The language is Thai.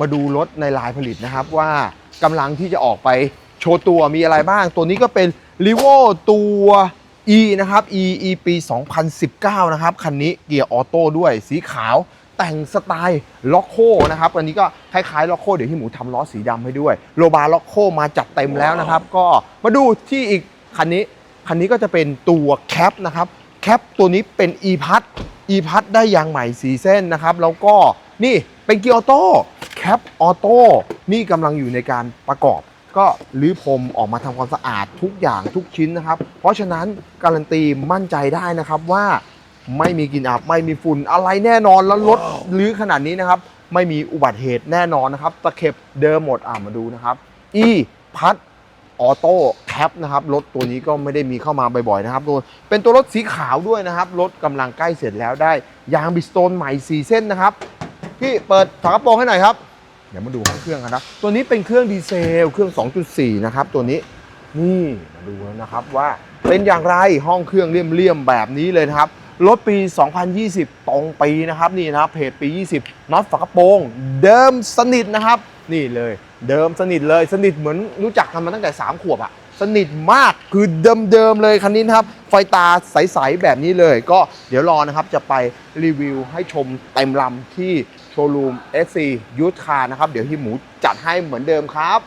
มาดูรถในลายผลิตนะครับ ว่ากำลังที่จะออกไปโชว์ตัวมีอะไรบ้าง ตัวนี้ก็เป็น r e v o ตัว E นะครับ E E ปี 2019 นะครับ คันนี้เกียร์ออโต้ด้วยสีขาวแต่งสไตล์ล็อกโคนะครับอันนี้ก็คล้ายๆล็อกโคเดี๋ยวที่หมูทำล้อสีดำให้ด้วย โลบาล็อกโคมาจัดเต็มแล้วนะครับ ก็มาดูที่อีกคันนี้ คันนี้ก็จะเป็นตัวแคปนะครับ แคปตัวนี้เป็น e พัด e พัดได้ยางใหม่สีเส้นนะครับ แล้วก็นี่เป็นเกียร์ออโต้ แคปออโต้นี่กำลังอยู่ในการประกอบ ก็รื้อพรมออกมาทำความสะอาดทุกอย่างทุกชิ้นนะครับ เพราะฉะนั้นการันตีมั่นใจได้นะครับว่าไม่มีกลิ่นอับไม่มีฝุ่นอะไรแน่นอนแล้วรถลื้อขนาดนี้นะครับ ไม่มีอุบัติเหตุแน่นอนนะครับ ตะเข็บเดิมหมดอ่ามาดูนะครับ e พัดออโต้แคปนะครับรถตัวนี้ก็ไม่ได้มีเข้ามาบ่อยๆนะครับตัวเป็นตัวรถสีขาวด้วยนะครับ รถกำลังใกล้เสร็จแล้วได้ยางบิสโตนใหม่ 4 เส้นนะครับ พี่เปิดฝากระโปรงให้หน่อยครับ เดี๋ยวมาดูห้องเครื่องกันนะ ตัวนี้เป็นเครื่องดีเซล เครื่อง 2.4 นะครับ ตัวนี้ นี่มาดูแล้วนะครับว่าเป็นอย่างไรห้องเครื่องเลี่ยมๆแบบนี้เลยนะครับรถปี 2020 ตรงปีนะครับนี่นะครับเพจปี 20น็อตฝากระโปรงเดิมสนิทนะครับ นี่เลย เดิมสนิทเลยสนิทเหมือนรู้จักกันมาตั้งแต่ 3 ขวบอะ สนิทมากคือเดิมๆเลยคันนี้นะครับ ไฟตาใสๆแบบนี้เลย ก็เดี๋ยวรอนะครับจะไปรีวิวให้ชมเต็มลำที่โชว์รูม SC ยูทคาร์นะครับ เดี๋ยวที่หมูจัดให้เหมือนเดิมครับ